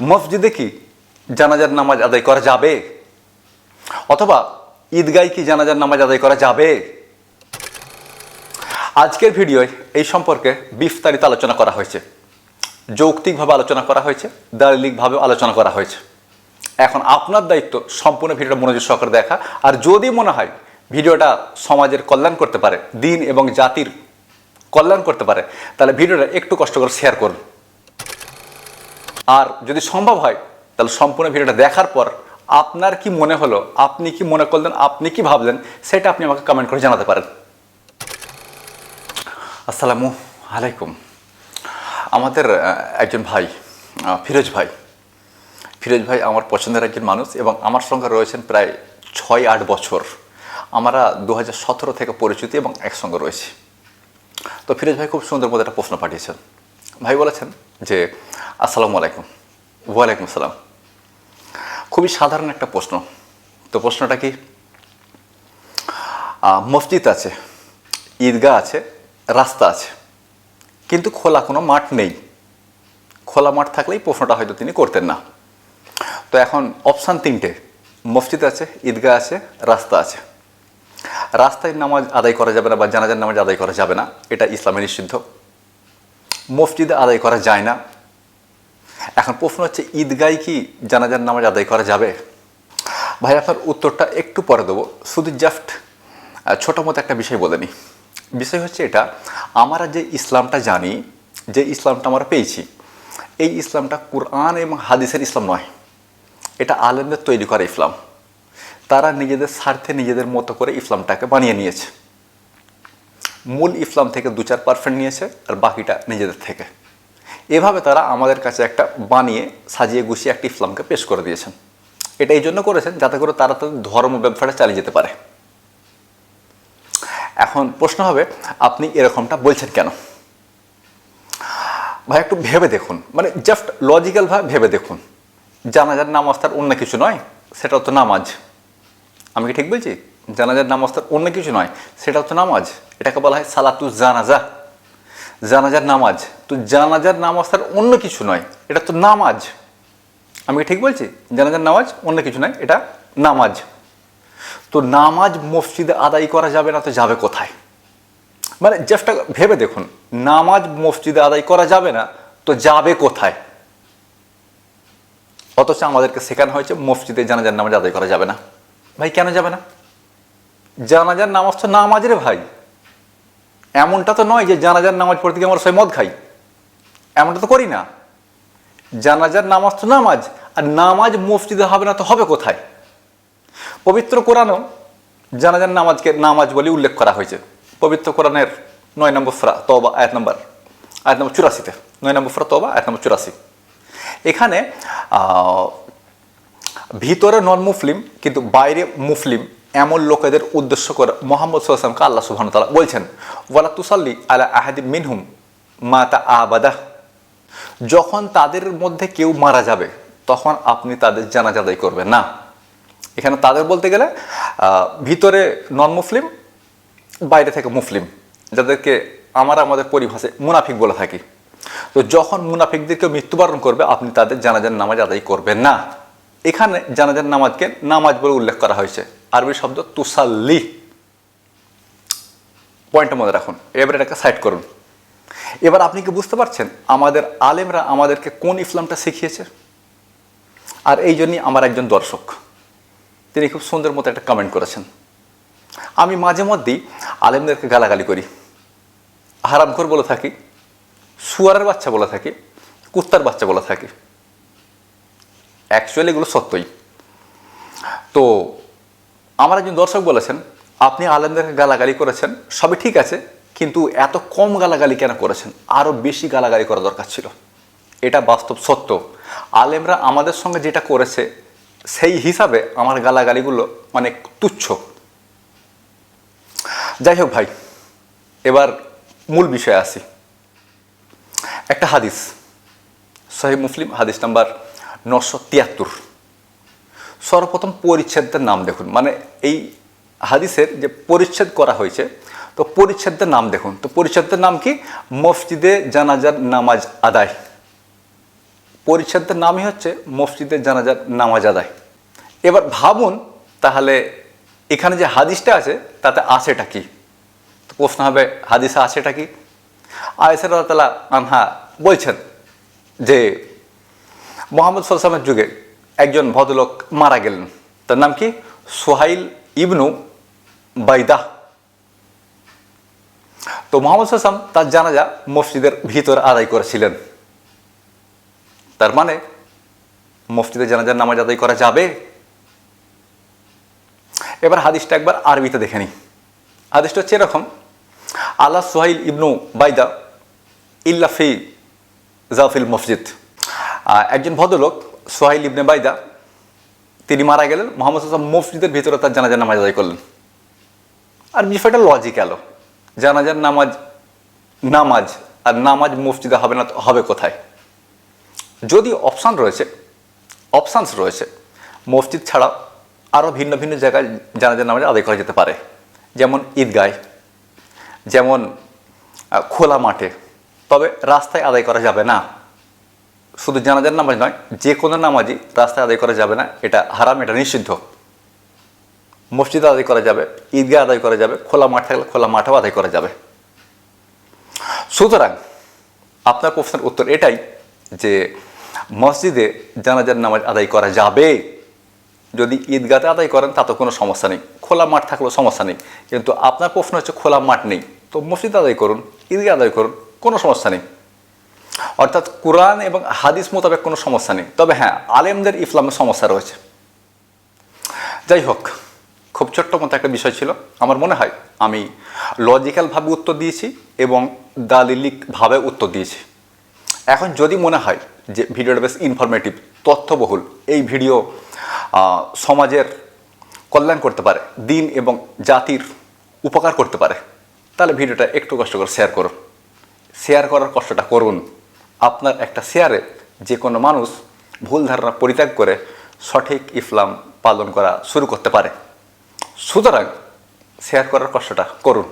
মসজিদে কি জানাজার নামাজ আদায় করা যাবে? অথবা ঈদগায় কি জানাজার নামাজ আদায় করা যাবে? আজকের ভিডিওয় এই সম্পর্কে বিস্তারিত আলোচনা করা হয়েছে। যৌক্তিকভাবে আলোচনা করা হয়েছে দালিলিকভাবে আলোচনা করা হয়েছে। এখন আপনার দায়িত্ব সম্পূর্ণ ভিডিওটা মনোযোগ সহকারে দেখা। আর যদি মনে হয় ভিডিওটা সমাজের কল্যাণ করতে পারে, দিন এবং জাতির কল্যাণ করতে পারে, তাহলে ভিডিওটা একটু কষ্ট করে শেয়ার করুন। আর যদি সম্ভব হয়, তাহলে সম্পূর্ণ ভিডিওটা দেখার পর আপনার কি মনে হলো, আপনি কি মনে করলেন, আপনি কি ভাবলেন, সেটা আপনি আমাকে কমেন্ট করে জানাতে পারেন। আসসালামু আলাইকুম। আমাদের একজন ভাই ফিরোজ ভাই। ফিরোজ ভাই আমার পছন্দের একজন মানুষ এবং আমার সঙ্গে রয়েছেন প্রায় ছয় আট বছর। আমরা দু সতেরো থেকে পরিচিতি এবং একসঙ্গে রয়েছি। তো ফিরোজ ভাই খুব সুন্দর মতো একটা প্রশ্ন পাঠিয়েছেন। ভাই বলেছেন যে, আসসালামু আলাইকুম। ওয়ালাইকুম আসসালাম। খুবই সাধারণ একটা প্রশ্ন। তো প্রশ্নটা কি? মসজিদ আছে, ঈদগাহ আছে, রাস্তা আছে, কিন্তু খোলা কোনো মাঠ নেই। খোলা মাঠ থাকলেই প্রশ্নটা হয়তো তিনি করতেন না। তো এখন অপশান তিনটে, মসজিদ আছে, ঈদগাহ আছে, রাস্তা আছে। রাস্তায় নামাজ আদায় করা যাবে না বা জানাজার নামাজ আদায় করা যাবে না, এটা ইসলামে নিষিদ্ধ। মসজিদে আদায় করা যায় না। এখন প্রশ্ন হচ্ছে, ঈদগায় কি জানাজার নামাজ আদায় করা যাবে? ভাই, আপনার উত্তরটা একটু পরে দেবো। শুধু জাস্ট ছোটো মতো একটা বিষয় বলে নিই। বিষয় হচ্ছে এটা, আমরা যে ইসলামটা জানি, যে ইসলামটা আমরা পেয়েছি, এই ইসলামটা কোরআন এবং হাদিসের ইসলাম নয়। এটা আলেমদের তৈরি করা ইসলাম। তারা নিজেদের স্বার্থে নিজেদের মতো করে ইসলামটাকে বানিয়ে নিয়েছে। মূল ইসলাম থেকে দু চার পার্সেন্ট নিয়েছে আর বাকিটা নিজেদের থেকে। এভাবে তারা আমাদের কাছে একটা বানিয়ে সাজিয়ে গুছিয়ে একটা ইসলামকে পেশ করে দিয়েছেন। এটা এই জন্য করেছেন যাতে করে তারা তাদের ধর্ম ব্যবসাটা চালিয়ে যেতে পারে। এখন প্রশ্ন হবে, আপনি এরকমটা বলছেন কেন? ভাই, একটু ভেবে দেখুন। মানে জাস্ট লজিক্যালভাবে ভেবে দেখুন। জানাজার নামাজ তার অন্য কিছু নয়, সেটাও তো নামাজ। আমি কি ঠিক বলছি? জানাজার নামাজ তার অন্য কিছু নয়, সেটা হচ্ছে নামাজ। এটাকে বলা হয় সালাতু জানাজা। জানাজার নামাজ। তো জানাজার নামাজ তার অন্য কিছু নয়, এটা তো নামাজ। আমি ঠিক বলছি? জানাজার নামাজ অন্য কিছু নয়, এটা নামাজ। তো নামাজ মসজিদে আদায় করা যাবে না, তো যাবে কোথায়? মানে জাস্ট ভেবে দেখুন, নামাজ মসজিদে আদায় করা যাবে না, তো যাবে কোথায়? অথচ আমাদেরকে শেখানো হয়েছে, মসজিদে জানাজার নামাজ আদায় করা যাবে না। ভাই, কেন যাবে না? জানাজার নামাজ তো নামাজ রে ভাই। এমনটা তো নয় যে জানাজার নামাজ পড়তে গিয়ে আমরা সবাই মদ খাই। এমনটা তো করি না। জানাজার নামাজ তো নামাজ, আর নামাজ মসজিদে হবে না তো হবে কোথায়? পবিত্র কোরআনও জানাজার নামাজকে নামাজ বলে উল্লেখ করা হয়েছে। পবিত্র কোরআনের নয় নম্বর ফ্রা তবা আয়াত নম্বর আয়াত নম্বর চুরাশিতে। নয় নম্বর ফ্রা তবা আয়াত নম্বর চুরাশি। এখানে ভিতরে নন মুসলিম কিন্তু বাইরে মুসলিম এমন লোকেদের উদ্দেশ্য করে মোহাম্মদ সাল্লামকে আল্লাহ সুবহান তালা বলছেন, ওয়ালা তুসাল্লি আলা আহাদিন মিনহুম মাতা আবাদা যখন তাদের মধ্যে কেউ মারা যাবে, তখন আপনি তাদের জানাজা আদায় করবেন না। এখানে তাদের বলতে গেলে ভিতরে নন মুসলিম বাইরে থেকে মুসলিম, যাদেরকে আমরা আমাদের পরিভাষায় মুনাফিক বলে থাকি। তো যখন মুনাফিকদেরকে মৃত্যুবরণ করবে, আপনি তাদের জানাজার নামাজ আদায় করবেন না। এখানে জানাজার নামাজকে নামাজ বলে উল্লেখ করা হয়েছে। আরবি শব্দ তুসাল্লি। পয়েন্টটা মনে রাখুন, এবার এটাকে সাইড করুন। এবার আপনি কি বুঝতে পারছেন, আমাদের আলেমরা আমাদেরকে কোন ইসলামটা শিখিয়েছে? আর এই জন্যই আমার একজন দর্শক, তিনি খুব সুন্দর মতো একটা কমেন্ট করেছেন। আমি মাঝে মধ্যেই আলেমদেরকে গালাগালি করি। হারামখোর বলে থাকি, সুয়ারের বাচ্চা বলে থাকি, কুত্তার বাচ্চা বলে থাকি। অ্যাকচুয়ালি এগুলো সত্যই। তো আমার একজন দর্শক বলেছেন, আপনি আলেমদেরকে গালাগালি করেছেন, সবই ঠিক আছে, কিন্তু এত কম গালাগালি কেন করেছেন? আরও বেশি গালাগালি করা দরকার ছিল। এটা বাস্তব সত্য। আলেমরা আমাদের সঙ্গে যেটা করেছে, সেই হিসাবে আমার গালাগালিগুলো অনেক তুচ্ছ। যাই হোক ভাই, এবার মূল বিষয়ে আসি। একটা হাদিস সহি মুসলিম, হাদিস নাম্বার নশো তিয়াত্তর। সর্বপ্রথম পরিচ্ছেদের নাম দেখুন। মানে এই হাদিসের যে পরিচ্ছেদ করা হয়েছে, তো পরিচ্ছেদের নাম দেখুন। তো পরিচ্ছেদের নাম কি? মসজিদে জানাজার নামাজ আদায়। পরিচ্ছেদের নামই হচ্ছে মসজিদে জানাজার নামাজ আদায়। এবার ভাবুন, তাহলে এখানে যে হাদিসটা আছে, তাতে আছেটা কি? তো প্রশ্ন হবে, হাদিসে আছেটা কি? আয়েসার তালা আনহা বলছেন যে, মোহাম্মদ সাল্লামের যুগে একজন ভদ্রলোক মারা গেলেন। তার নাম কি? সোহাইল ইবনু বাইদা তো মোহাম্মদ সাল্লাম তার জানাজা মসজিদের ভিতর আদায় করেছিলেন। তার মানে মসজিদে জানাজার নামাজ আদায় করা যাবে? এবার হাদিসটা একবার আরবিতে দেখে নিই। হাদিসটা হচ্ছে এরকম, আল্লাহ সোহাইল ইবনু বাইদা ইল্লাফি জাফিল মসজিদ। একজন ভদ্রলোক সোহাইল ইবনে বাইদা, তিনি মারা গেলেন। মোহাম্মদ হাসান মসজিদের ভিতরে তার জানাজার নামাজ আদায় করলেন। আর বিষয়টা লজিক্যাল জানাজার নামাজ নামাজ আর নামাজ মসজিদে হবে না, হবে কোথায়? যদি অপশান রয়েছে অপশানস রয়েছে, মসজিদ ছাড়া আরও ভিন্ন ভিন্ন জায়গায় জানাজার নামাজ আদায় করা যেতে পারে। যেমন ঈদগায় যেমন খোলা মাঠে। তবে রাস্তায় আদায় করা যাবে না। শুধু জানাজার নামাজ নয়, যে কোনো নামাজই রাস্তায় আদায় করা যাবে না, এটা হারাম, এটা নিষিদ্ধ। মসজিদ আদায় করা যাবে, ঈদগাহ আদায় করা যাবে, খোলা মাঠ থাকলে খোলা মাঠেও আদায় করা যাবে। সুতরাং আপনার প্রশ্নের উত্তর এটাই যে মসজিদে জানাজার নামাজ আদায় করা যাবে। যদি ঈদগাতে আদায় করেন, তাতে কোনো সমস্যা নেই। খোলা মাঠ থাকলেও সমস্যা নেই। কিন্তু আপনার প্রশ্ন হচ্ছে, খোলা মাঠ নেই। তো মসজিদ আদায় করুন, ঈদগাহ আদায় করুন, কোনো সমস্যা নেই। অর্থাৎ কোরআন এবং হাদিস মোতাবেক কোনো সমস্যা নেই। তবে হ্যাঁ আলেমদের ইসলামের সমস্যা রয়েছে। যাই হোক, খুব ছোট্ট মতো একটা বিষয় ছিল। আমার মনে হয় আমি লজিক্যালভাবে উত্তর দিয়েছি এবং দালিলিকভাবে উত্তর দিয়েছি। এখন যদি মনে হয় যে ভিডিওটা বেশ ইনফরমেটিভ তথ্যবহুল, এই ভিডিও সমাজের কল্যাণ করতে পারে, দিন এবং জাতির উপকার করতে পারে, তাহলে ভিডিওটা একটু কষ্ট করে শেয়ার করুন। শেয়ার করার কষ্টটা করুন। আপনার একটা শেয়ারে যে কোনো মানুষ ভুল ধারণা পরিত্যাগ করে সঠিক ইসলাম পালন করা শুরু করতে পারে। সুতরাং শেয়ার করার কষ্টটা করুন।